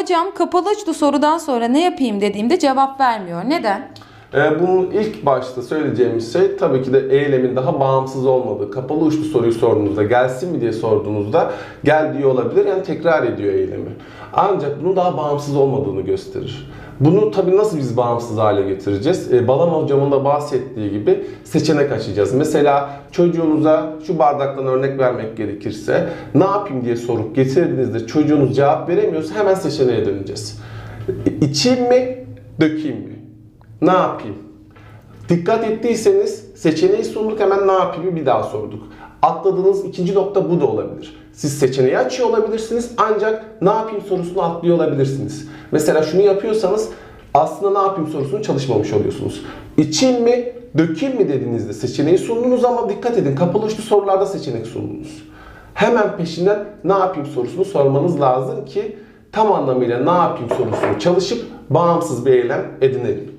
Hocam kapalı uçlu sorudan sonra ne yapayım dediğimde cevap vermiyor. Neden? Ee, bunun ilk başta söyleyeceğimiz şey tabii ki de eylemin daha bağımsız olmadığı. Kapalı uçlu soruyu sorduğunuzda gelsin mi diye sorduğunuzda gel diyor olabilir yani tekrar ediyor eylemi. Ancak bunun daha bağımsız olmadığını gösterir. Bunu tabii nasıl biz bağımsız hale getireceğiz? Ee, Balan hocamın da bahsettiği gibi seçenek açacağız. Mesela çocuğunuza şu bardaktan örnek vermek gerekirse ne yapayım diye sorup getirdiğinizde çocuğunuz cevap veremiyorsa hemen seçeneğe döneceğiz. İçeyim mi, dökeyim mi? Ne yapayım? Dikkat ettiyseniz seçeneği sunduk hemen ne yapayım bir daha sorduk. Atladığınız ikinci nokta bu da olabilir. Siz seçeneği açıyor olabilirsiniz ancak ne yapayım sorusunu atlıyor olabilirsiniz. Mesela şunu yapıyorsanız aslında ne yapayım sorusunu çalışmamış oluyorsunuz. İçeyim mi, dökeyim mi dediğinizde seçeneği sundunuz ama dikkat edin kapalı uçlu sorularda seçenek sundunuz. Hemen peşinden ne yapayım sorusunu sormanız lazım ki tam anlamıyla ne yapayım sorusunu çalışıp bağımsız bir eylem edinelim.